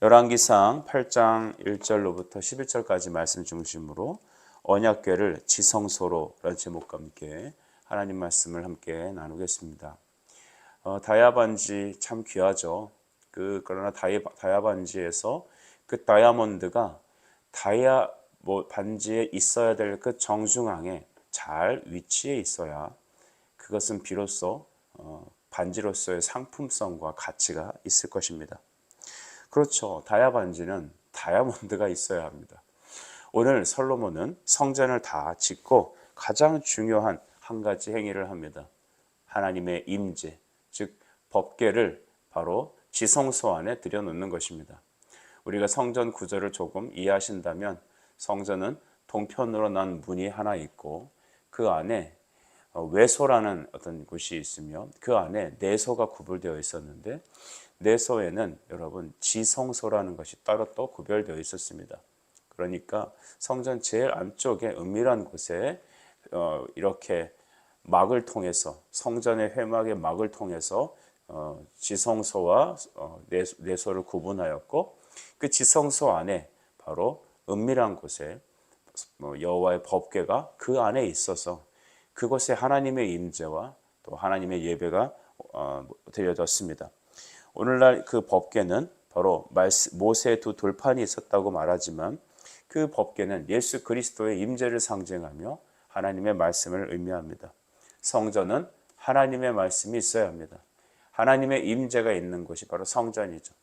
열왕기상 8장 1절로부터 11절까지 말씀 중심으로 언약궤를 지성소로라는 제목과 함께 하나님 말씀을 함께 나누겠습니다. 어, 다이아 반지 참 귀하죠. 그 그러나 다이, 다이아 반지에서 그 다이아몬드가 다이아 뭐 반지에 있어야 될 그 정중앙에 잘 위치해 있어야 그것은 비로소 어, 반지로서의 상품성과 가치가 있을 것입니다. 그렇죠. 다이아 반지는 다이아몬드가 있어야 합니다. 오늘 솔로몬은 성전을 다 짓고 가장 중요한 한 가지 행위를 합니다. 하나님의 임재, 즉 법궤를 바로 지성소 안에 들여놓는 것입니다. 우리가 성전 구조를 조금 이해하신다면 성전은 동편으로 난 문이 하나 있고 그 안에 어, 외소라는 어떤 곳이 있으며 그 안에 내소가 구별되어 있었는데 내소에는 여러분 지성소라는 것이 따로 또 구별되어 있었습니다. 그러니까 성전 제일 안쪽에 은밀한 곳에 어, 이렇게 막을 통해서 성전의 회막의 막을 통해서 어, 지성소와 어, 내소, 를 구분하였고 그 지성소 안에 바로 은밀한 곳에 뭐 여호와의 법궤가 그 안에 있어서 그곳에 하나님의 임재와 또 하나님의 예배가 어, 드려졌습니다. 오늘날 그 법궤는 바로 모세의 두 돌판이 있었다고 말하지만 그 법궤는 예수 그리스도의 임재를 상징하며 하나님의 말씀을 의미합니다. 성전은 하나님의 말씀이 있어야 합니다. 하나님의 임재가 있는 곳이 바로 성전이죠.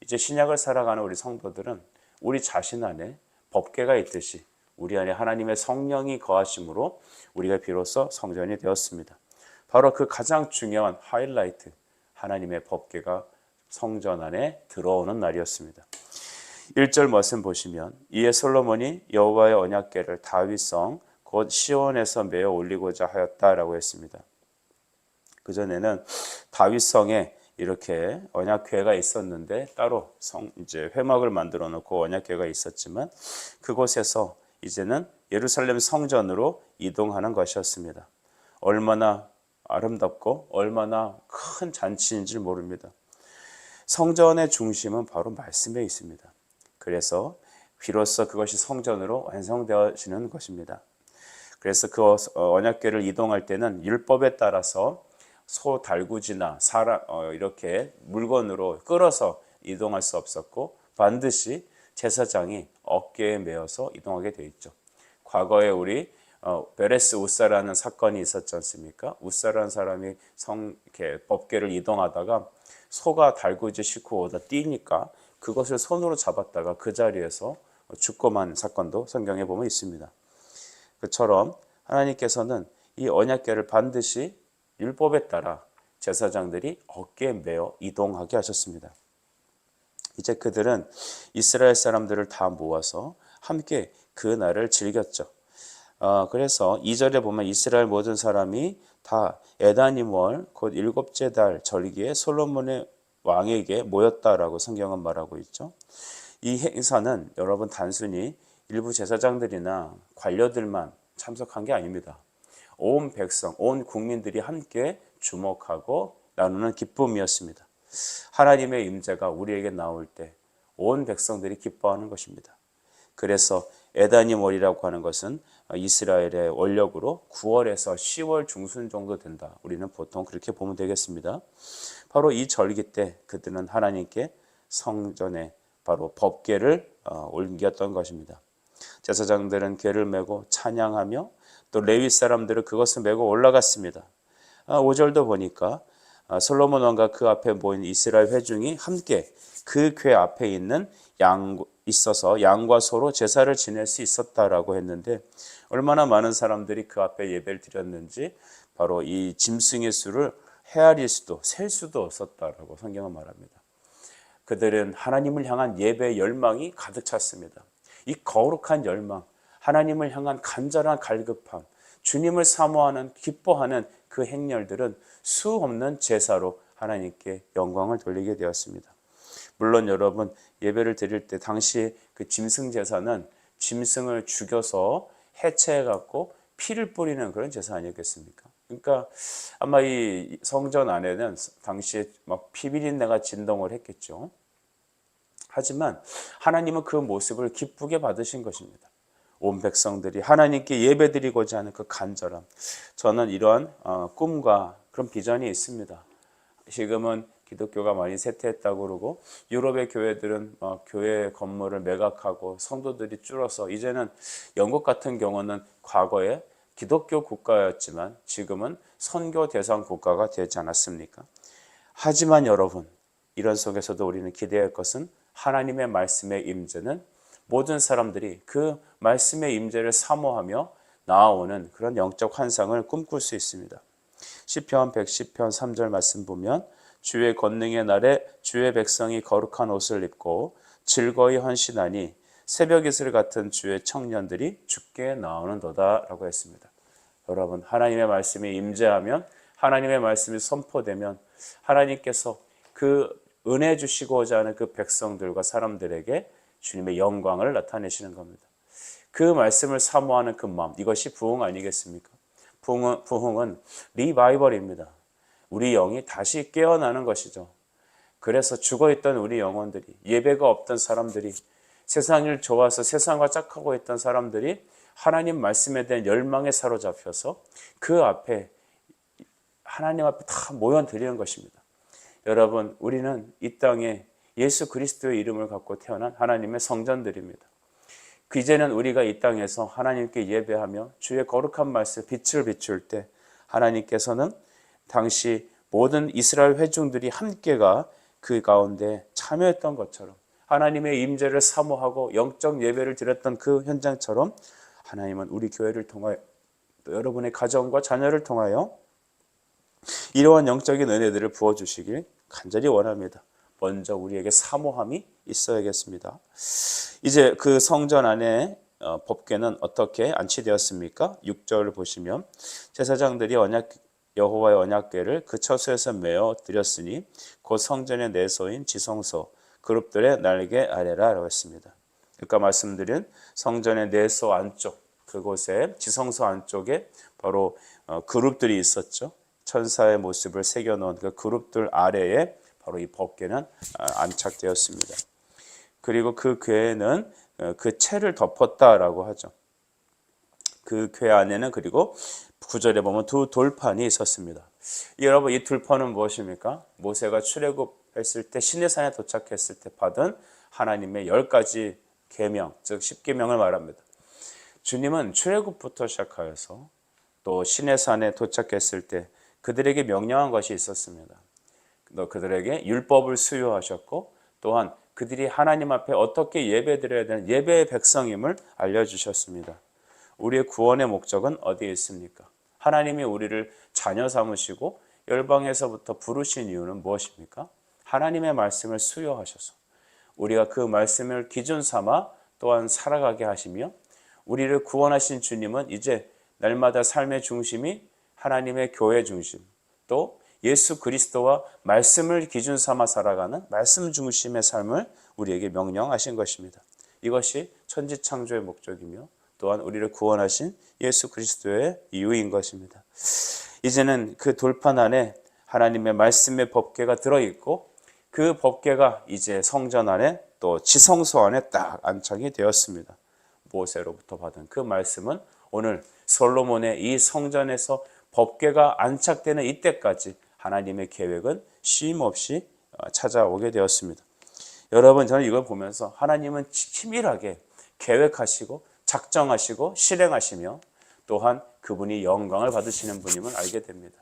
이제 신약을 살아가는 우리 성도들은 우리 자신 안에 법궤가 있듯이 우리 안에 하나님의 성령이 거하심으로 우리가 비로소 성전이 되었습니다. 바로 그 가장 중요한 하이라이트 하나님의 법궤가 성전 안에 들어오는 날이었습니다. 1절 말씀 보시면 이에 솔로몬이 여호와의 언약궤를 다윗성 곧 시온에서 메어 올리고자 하였다라고 했습니다. 그 전에는 다윗성에 이렇게 언약궤가 있었는데 따로 성 이제 회막을 만들어 놓고 언약궤가 있었지만 그곳에서 이제는 예루살렘 성전으로 이동하는 것이었습니다. 얼마나 아름답고 얼마나 큰 잔치인지 모릅니다. 성전의 중심은 바로 말씀에 있습니다. 그래서 비로소 그것이 성전으로 완성되어지는 것입니다. 그래서 그 어, 언약궤를 이동할 때는 율법에 따라서 소 달구지나 사람 어, 이렇게 물건으로 끌어서 이동할 수 없었고 반드시 제사장이 어깨에 메어서 이동하게 되어 있죠. 과거에 우리 어, 베레스 우사라는 사건이 있었지 않습니까? 우사라는 사람이 성 이렇게 법궤를 이동하다가 소가 달구지 싣고 오다 뛰니까 그것을 손으로 잡았다가 그 자리에서 죽고만 사건도 성경에 보면 있습니다. 그처럼 하나님께서는 이 언약궤를 반드시 율법에 따라 제사장들이 어깨에 메어 이동하게 하셨습니다. 이제 그들은 이스라엘 사람들을 다 모아서 함께 그 날을 즐겼죠. 어, 그래서 2절에 보면 이스라엘 모든 사람이 다 에다니월 곧 일곱째 달 절기에 솔로몬의 왕에게 모였다라고 성경은 말하고 있죠. 이 행사는 여러분 단순히 일부 제사장들이나 관료들만 참석한 게 아닙니다. 온 백성, 온 국민들이 함께 주목하고 나누는 기쁨이었습니다. 하나님의 임재가 우리에게 나올 때 온 백성들이 기뻐하는 것입니다. 그래서 에다니 월이라고 하는 것은 이스라엘의 원력으로 9월에서 10월 중순 정도 된다. 우리는 보통 그렇게 보면 되겠습니다. 바로 이 절기 때 그들은 하나님께 성전에 바로 법궤를 어, 옮겼던 것입니다. 제사장들은 궤를 메고 찬양하며 또 레위 사람들은 그것을 메고 올라갔습니다. 5절도 아, 보니까 아, 솔로몬 왕과 그 앞에 모인 이스라엘 회중이 함께 그 궤 앞에 있는 양 있어서 양과 소로 제사를 지낼 수 있었다라고 했는데 얼마나 많은 사람들이 그 앞에 예배를 드렸는지 바로 이 짐승의 수를 헤아릴 수도 셀 수도 없었다라고 성경은 말합니다. 그들은 하나님을 향한 예배 열망이 가득 찼습니다. 이 거룩한 열망, 하나님을 향한 간절한 갈급함, 주님을 사모하는 기뻐하는 그 행렬들은 수 없는 제사로 하나님께 영광을 돌리게 되었습니다. 물론 여러분 예배를 드릴 때 당시 그 짐승 제사는 짐승을 죽여서 해체해 갖고 피를 뿌리는 그런 제사 아니었겠습니까? 그러니까 아마 이 성전 안에는 당시에 막 피비린내가 진동을 했겠죠. 하지만 하나님은 그 모습을 기쁘게 받으신 것입니다. 온 백성들이 하나님께 예배드리고자 하는 그 간절함. 저는 이러한 어, 꿈과 그런 비전이 있습니다. 지금은 기독교가 많이 쇠퇴했다고 그러고 유럽의 교회들은 어, 교회 건물을 매각하고 성도들이 줄어서 이제는 영국 같은 경우는 과거에 기독교 국가였지만 지금은 선교 대상 국가가 되지 않았습니까? 하지만 여러분 이런 속에서도 우리는 기대할 것은 하나님의 말씀의 임재는 모든 사람들이 그 말씀의 임재를 사모하며 나아오는 그런 영적 환상을 꿈꿀 수 있습니다. 시편 110편 3절 말씀 보면 주의 권능의 날에 주의 백성이 거룩한 옷을 입고 즐거이 헌신하니 새벽 이슬 같은 주의 청년들이 죽게 나오는도다라고 했습니다. 여러분 하나님의 말씀이 임재하면 하나님의 말씀이 선포되면 하나님께서 그 은혜 주시고자 하는 그 백성들과 사람들에게 주님의 영광을 나타내시는 겁니다. 그 말씀을 사모하는 그 마음 이것이 부흥 아니겠습니까? 부흥은, 부흥은 리바이벌입니다. 우리 영이 다시 깨어나는 것이죠. 그래서 죽어있던 우리 영혼들이 예배가 없던 사람들이 세상을 좋아서 세상과 짝하고 있던 사람들이 하나님 말씀에 대한 열망에 사로잡혀서 그 앞에 하나님 앞에 다 모여 드리는 것입니다. 여러분, 우리는 이 땅에 예수 그리스도의 이름을 갖고 태어난 하나님의 성전들입니다. 그 이제는 우리가 이 땅에서 하나님께 예배하며 주의 거룩한 말씀 빛을 비출 때 하나님께서는 당시 모든 이스라엘 회중들이 함께가 그 가운데 참여했던 것처럼 하나님의 임재를 사모하고 영적 예배를 드렸던 그 현장처럼 하나님은 우리 교회를 통하여 또 여러분의 가정과 자녀를 통하여 이러한 영적인 은혜들을 부어 주시길 간절히 원합니다. 먼저 우리에게 사모함이 있어야겠습니다. 이제 그 성전 안에 어, 법궤는 어떻게 안치되었습니까? 6절을 보시면 제사장들이 언약 여호와의 언약궤를 그 처소에서 메어 드렸으니 곧 성전의 내소인 지성소 그룹들의 날개 아래라라고 했습니다. 그러니까 말씀드린 성전의 내소 안쪽 그곳에 지성소 안쪽에 바로 어, 그룹들이 있었죠. 천사의 모습을 새겨놓은 그 그룹들 아래에 바로 이 법궤는 아, 안착되었습니다. 그리고 그 궤는 어, 그 채를 덮었다라고 하죠. 그 궤 안에는 그리고 구절에 보면 두 돌판이 있었습니다. 여러분 이 돌판은 무엇입니까? 모세가 출애굽했을 때 시내산에 도착했을 때 받은 하나님의 열 가지 계명, 즉 십계명을 말합니다. 주님은 출애굽부터 시작하여서 또 시내산에 도착했을 때 그들에게 명령한 것이 있었습니다. 너 그들에게 율법을 수요하셨고 또한 그들이 하나님 앞에 어떻게 예배드려야 되는 예배의 백성임을 알려주셨습니다. 우리의 구원의 목적은 어디에 있습니까? 하나님이 우리를 자녀 삼으시고 열방에서부터 부르신 이유는 무엇입니까? 하나님의 말씀을 수요하셔서 우리가 그 말씀을 기준 삼아 또한 살아가게 하시며 우리를 구원하신 주님은 이제 날마다 삶의 중심이 하나님의 교회 중심 또 예수 그리스도와 말씀을 기준 삼아 살아가는 말씀 중심의 삶을 우리에게 명령하신 것입니다. 이것이 천지 창조의 목적이며 또한 우리를 구원하신 예수 그리스도의 이유인 것입니다. 이제는 그 돌판 안에 하나님의 말씀의 법궤가 들어 있고 그 법궤가 이제 성전 안에 또 지성소 안에 딱 안착이 되었습니다. 모세로부터 받은 그 말씀은 오늘 솔로몬의 이 성전에서 법궤가 안착되는 이때까지 하나님의 계획은 쉼 없이 어, 찾아오게 되었습니다. 여러분 저는 이걸 보면서 하나님은 치밀하게 계획하시고 작정하시고 실행하시며 또한 그분이 영광을 받으시는 분임을 알게 됩니다.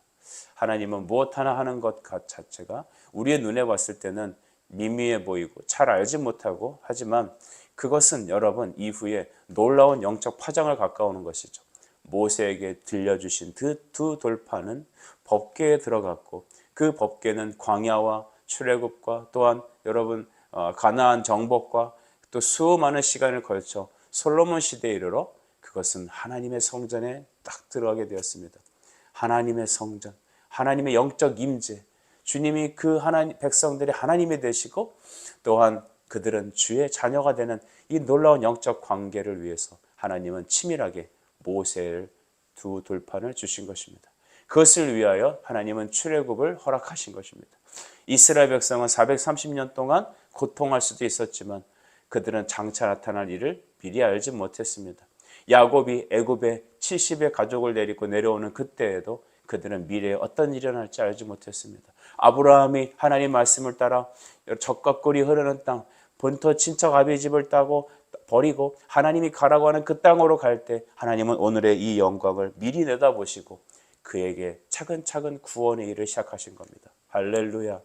하나님은 무엇 하나 하는 것 자체가 우리의 눈에 봤을 때는 미미해 보이고 잘 알지 못하고 하지만 그것은 여러분 이후에 놀라운 영적 파장을 가까우는 것이죠. 모세에게 들려주신 그 두 돌파는 법궤에 들어갔고 그 법궤는 광야와 출애굽과 또한 여러분 어, 가나안 정복과 또 수많은 시간을 걸쳐 솔로몬 시대에 이르러 그것은 하나님의 성전에 딱 들어가게 되었습니다. 하나님의 성전, 하나님의 영적 임재, 주님이 그 하나님 백성들의 하나님이 되시고 또한 그들은 주의 자녀가 되는 이 놀라운 영적 관계를 위해서 하나님은 치밀하게 모세를 두 돌판을 주신 것입니다. 그것을 위하여 하나님은 출애굽을 허락하신 것입니다. 이스라엘 백성은 430년 동안 고통할 수도 있었지만 그들은 장차 나타날 일을 미리 알지 못했습니다. 야곱이 애굽에 70의 가족을 데리고 내려오는 그때에도 그들은 미래에 어떤 일이 일어날지 알지 못했습니다. 아브라함이 하나님 말씀을 따라 적과 꿀이 흐르는 땅, 본토 친척 아비 집을 따고 버리고 하나님이 가라고 하는 그 땅으로 갈 때 하나님은 오늘의 이 영광을 미리 내다보시고 그에게 차근차근 구원의 일을 시작하신 겁니다. 할렐루야.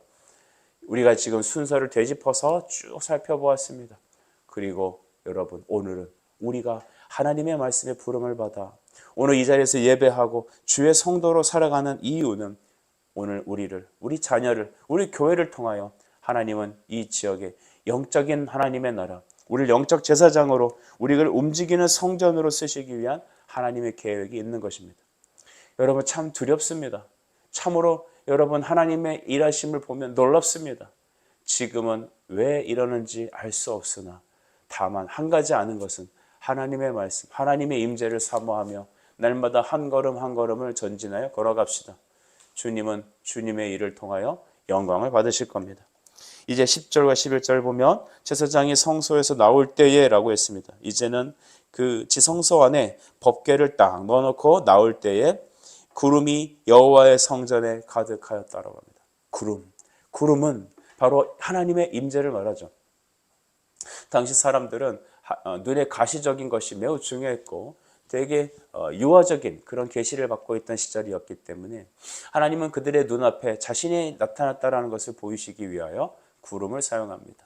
우리가 지금 순서를 되짚어서 쭉 살펴보았습니다. 그리고 여러분 오늘은 우리가 하나님의 말씀에 부름을 받아 오늘 이 자리에서 예배하고 주의 성도로 살아가는 이유는 오늘 우리를 우리 자녀를 우리 교회를 통하여 하나님은 이 지역에 영적인 하나님의 나라 우리를 영적 제사장으로 우리를 움직이는 성전으로 쓰시기 위한 하나님의 계획이 있는 것입니다. 여러분 참 두렵습니다. 참으로 여러분 하나님의 일하심을 보면 놀랍습니다. 지금은 왜 이러는지 알 수 없으나 다만 한 가지 아는 것은 하나님의 말씀, 하나님의 임재를 사모하며 날마다 한 걸음 한 걸음을 전진하여 걸어갑시다. 주님은 주님의 일을 통하여 영광을 받으실 겁니다. 이제 10절과 11절 보면 제사장이 성소에서 나올 때에라고 했습니다. 이제는 그 지성소 안에 법궤를 딱 넣어놓고 나올 때에 구름이 여호와의 성전에 가득하였다라고 합니다. 구름. 구름은 바로 하나님의 임재를 말하죠. 당시 사람들은 어, 눈에 가시적인 것이 매우 중요했고 되게 어, 유화적인 그런 계시를 받고 있던 시절이었기 때문에 하나님은 그들의 눈앞에 자신이 나타났다라는 것을 보이시기 위하여 구름을 사용합니다.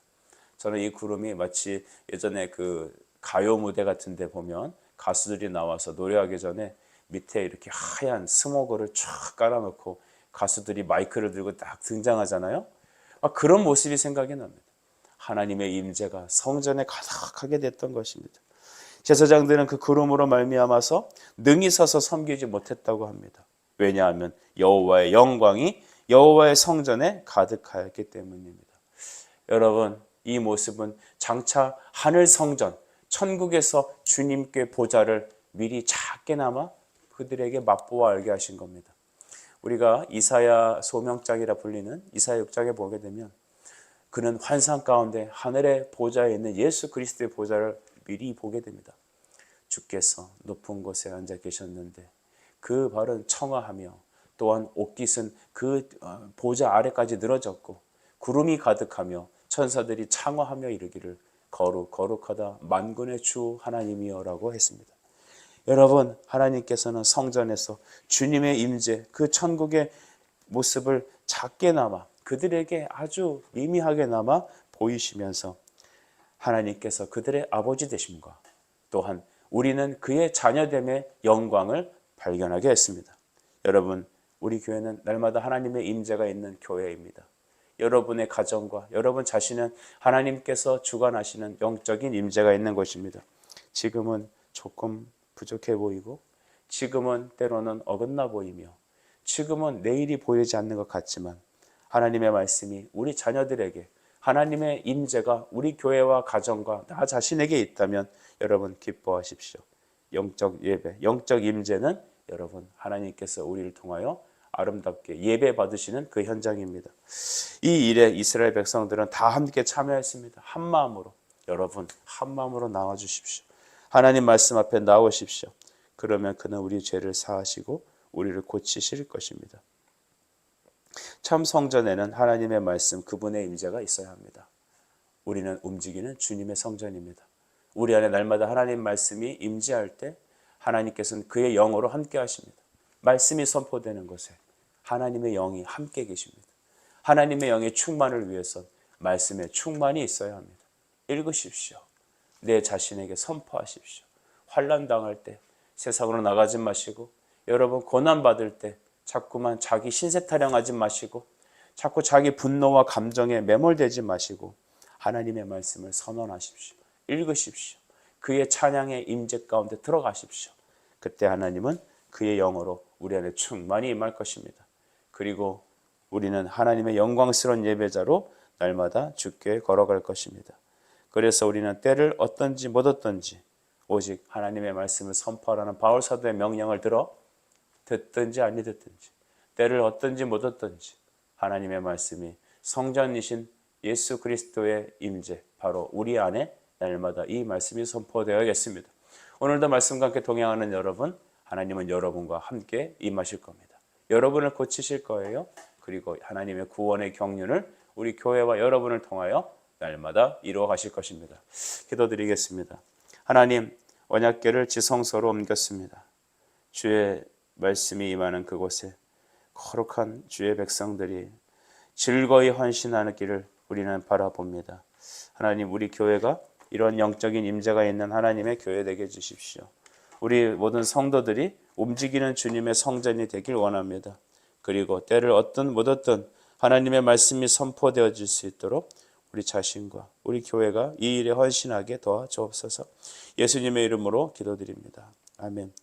저는 이 구름이 마치 예전에 그 가요 무대 같은 데 보면 가수들이 나와서 노래하기 전에 밑에 이렇게 하얀 스모그를 쫙 깔아놓고 가수들이 마이크를 들고 딱 등장하잖아요. 아, 그런 모습이 생각이 납니다. 하나님의 임재가 성전에 가득하게 됐던 것입니다. 제사장들은 그 구름으로 말미암아서 능히 서서 섬기지 못했다고 합니다. 왜냐하면 여호와의 영광이 여호와의 성전에 가득하였기 때문입니다. 여러분, 이 모습은 장차 하늘 성전, 천국에서 주님께 보좌를 미리 작게나마 그들에게 맛보아 알게 하신 겁니다. 우리가 이사야 소명장이라 불리는 이사야 6장에 보게 되면 그는 환상 가운데 하늘의 보좌에 있는 예수 그리스도의 보좌를 미리 보게 됩니다. 주께서 높은 곳에 앉아 계셨는데 그 발은 청아하며 또한 옷깃은 그 어, 보좌 아래까지 늘어졌고 구름이 가득하며 천사들이 창화하며 이르기를 거룩 거룩하다 만군의 주 하나님이여라고 했습니다. 여러분 하나님께서는 성전에서 주님의 임재 그 천국의 모습을 작게나마 그들에게 아주 미미하게나마 보이시면서 하나님께서 그들의 아버지 되심과 또한 우리는 그의 자녀됨의 영광을 발견하게 했습니다. 여러분 우리 교회는 날마다 하나님의 임재가 있는 교회입니다. 여러분의 가정과 여러분 자신은 하나님께서 주관하시는 영적인 임재가 있는 것입니다. 지금은 조금 부족해 보이고 지금은 때로는 어긋나 보이며 지금은 내일이 보이지 않는 것 같지만 하나님의 말씀이 우리 자녀들에게 하나님의 임재가 우리 교회와 가정과 나 자신에게 있다면 여러분 기뻐하십시오. 영적 예배, 영적 임재는 여러분 하나님께서 우리를 통하여 아름답게 예배 받으시는 그 현장입니다. 이 일에 이스라엘 백성들은 다 함께 참여했습니다. 한 마음으로 여러분 한 마음으로 나와 주십시오. 하나님 말씀 앞에 나오십시오. 그러면 그는 우리 죄를 사하시고 우리를 고치실 것입니다. 참 성전에는 하나님의 말씀 그분의 임재가 있어야 합니다. 우리는 움직이는 주님의 성전입니다. 우리 안에 날마다 하나님 말씀이 임재할 때 하나님께서는 그의 영으로 함께 하십니다. 말씀이 선포되는 곳에 하나님의 영이 함께 계십니다. 하나님의 영의 충만을 위해서 말씀에 충만이 있어야 합니다. 읽으십시오. 내 자신에게 선포하십시오. 환란 당할 때 세상으로 나가지 마시고 여러분 고난 받을 때 자꾸만 자기 신세 타령하지 마시고 자꾸 자기 분노와 감정에 매몰되지 마시고 하나님의 말씀을 선언하십시오. 읽으십시오. 그의 찬양의 임재 가운데 들어가십시오. 그때 하나님은 그의 영으로 우리 안에 충만히 임할 것입니다. 그리고 우리는 하나님의 영광스러운 예배자로 날마다 주께 걸어갈 것입니다. 그래서 우리는 때를 어떤지 못 어떤지 오직 하나님의 말씀을 선포하라는 바울 사도의 명령을 들어 듣든지 아니 듣든지 때를 어떤지 못 어떤지 하나님의 말씀이 성전이신 예수 그리스도의 임재 바로 우리 안에 날마다 이 말씀이 선포되어야겠습니다. 오늘도 말씀과 함께 동행하는 여러분 하나님은 여러분과 함께 임하실 겁니다. 여러분을 고치실 거예요. 그리고 하나님의 구원의 경륜을 우리 교회와 여러분을 통하여 날마다 이루어 가실 것입니다. 기도드리겠습니다. 하나님 언약궤를 지성소로 옮겼습니다. 주의 말씀이 임하는 그곳에 거룩한 주의 백성들이 즐거이 헌신하는 길을 우리는 바라봅니다. 하나님 우리 교회가 이런 영적인 임재가 있는 하나님의 교회 되게 해 주십시오. 우리 모든 성도들이 움직이는 주님의 성전이 되길 원합니다. 그리고 때를 어떤 못 어떤 하나님의 말씀이 선포되어질 수 있도록 우리 자신과 우리 교회가 이 일에 헌신하게 도와주옵소서. 예수님의 이름으로 기도드립니다. 아멘.